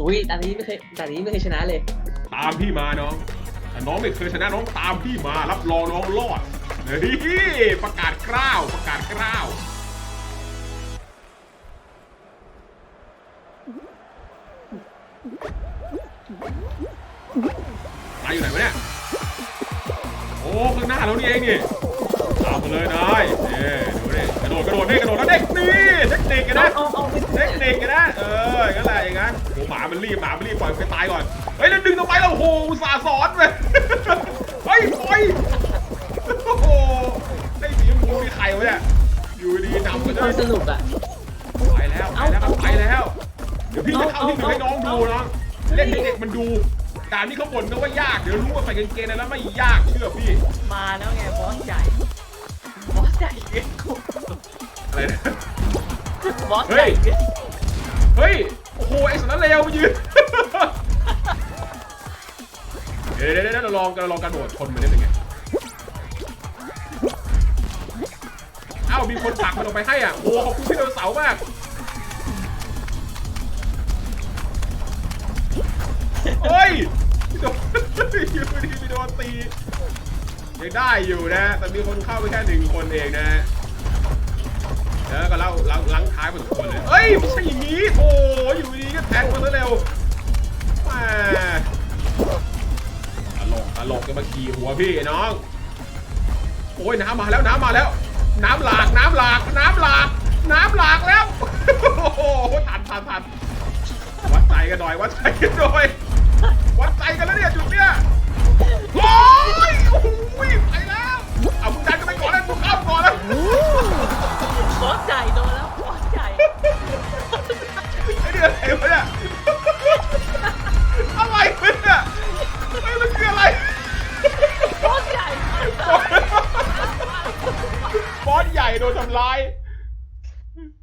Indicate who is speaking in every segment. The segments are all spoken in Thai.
Speaker 1: อุ้ยด่านนี้ไม่เคยด่านนี้ไม่เคยชนะเลย
Speaker 2: ตามพี่มาน้องถ้าน้องไม่เคยชนะน้องตามพี่มา รับรองน้องรอดเฮ้ยประกาศกล้าวประกาศกล้าวนายอยู่ไหนวะเนี่ย โอ้ ข้างหน้าเรานี่เองนี่ตามมาเลยนายนี่ดูดิกระโดดกระโดดนี่กระโดดแล้วเด็กนี่เทคนิคกัน
Speaker 1: เอา
Speaker 2: นะ
Speaker 1: เอาเอาไป
Speaker 2: เทคนิคกันนะเอออย่างนั้นแหละอย่างนั้นโอ้หมามันรีบหมามันรีบปล่อยมันไปตายก่อนเฮ้ยแล้วดึงทำไมเราโอ้โหอุตส่าห์สอนเลยเฮ้ยปล่อยโอ้โหได้สีชมพูนี่ใครวะเนี่ยอยู่ดีนำกัน
Speaker 1: ความ
Speaker 2: ได้
Speaker 1: สนุกอะ
Speaker 2: ไปแล้วไปแล้วครับไปแล้ว เดี๋ยวพี่จะเข้าที่หนึ่งให้น้องดูน้องเล่นให้เด็กมันดูด่านนี้เขาบ่นนะว่ายากเดี๋ยวรู้ว่าใส่กางเกงในแล้วไม่ยากเชื่อพี่
Speaker 3: มาแล้วไงบอสใหญ่ บอสใหญ่เกินกู
Speaker 2: อะไรนะ
Speaker 3: บอสใหญ่เกิน
Speaker 2: เฮ้ย โอ้โห ไอ้สันนั้นเลวมายืน เดี๋ยวเดี๋ยวเดี๋ยวเราลองกันเราลองกันโดดชนมันได้เป็นไงเอ้ามีคนผลักมันออกไปให้อะ โอ้ขอบคุณพี่เดวเสามากเฮ้ยพี่โดนอยู่ดีพี่โดนตียังได้อยู่นะ แต่มีคนเข้าไปแค่หนึ่งคนเองนะ แล้วก็เล่าล้างล้างท้ายหมดทุกคนเลยเอ้ยไม่ใช่อย่างนี้โอ้อยู่ดีก็แทงมาซะเร็วแหมตลกตลกจะมาขี่หัวพี่ไอ้น้อง โอ้ยน้ำมาแล้วน้ำมาแล้ว น้ำหลากน้ำหลากน้ำหลากน้ำหลากแล้วโอ้โหทันทันทันวัดใจกันหน่อยวัดใจกันหน่อย โดนทำร้าย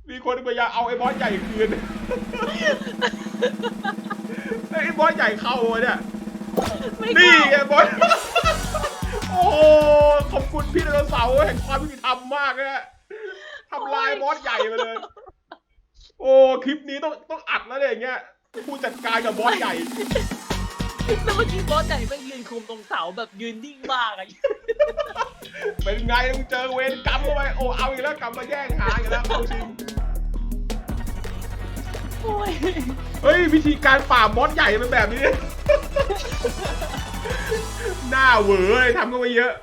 Speaker 2: มีคนพยายามเอาไอ้บอสใหญ่คืนไอ้บอสใหญ่เข้าวะเนี่ย
Speaker 3: ไม่
Speaker 2: นี่
Speaker 3: เข้า
Speaker 2: ไงบอสโอ้ขอบคุณพี่ไดโนเสาร์แห่งความยุติธรรมมากนะทำลายบอสใหญ่ไปเลย โอ้คลิปนี้ต้องต้องอัดแล้วเนี่ยอย่างเงี้ยผู้จัดการกับบอสใหญ่
Speaker 3: แล้วเมื่อกี้บอสใหญ่ไม่ยืนคุมตรงเสาแบบยืนนิ่งมากอะ
Speaker 2: เป็นไงมึงเจอเวรกรรมเข้าไปโอ้เอาอีกแล้วกลับมาแย่งหาอีกแล้วเข้าชิง
Speaker 3: โอ้ย
Speaker 2: เฮ้ยวิธีการปราบบอสใหญ่เป็นแบบนี้ หน้าเหวอเลยทำกันไปเยอะ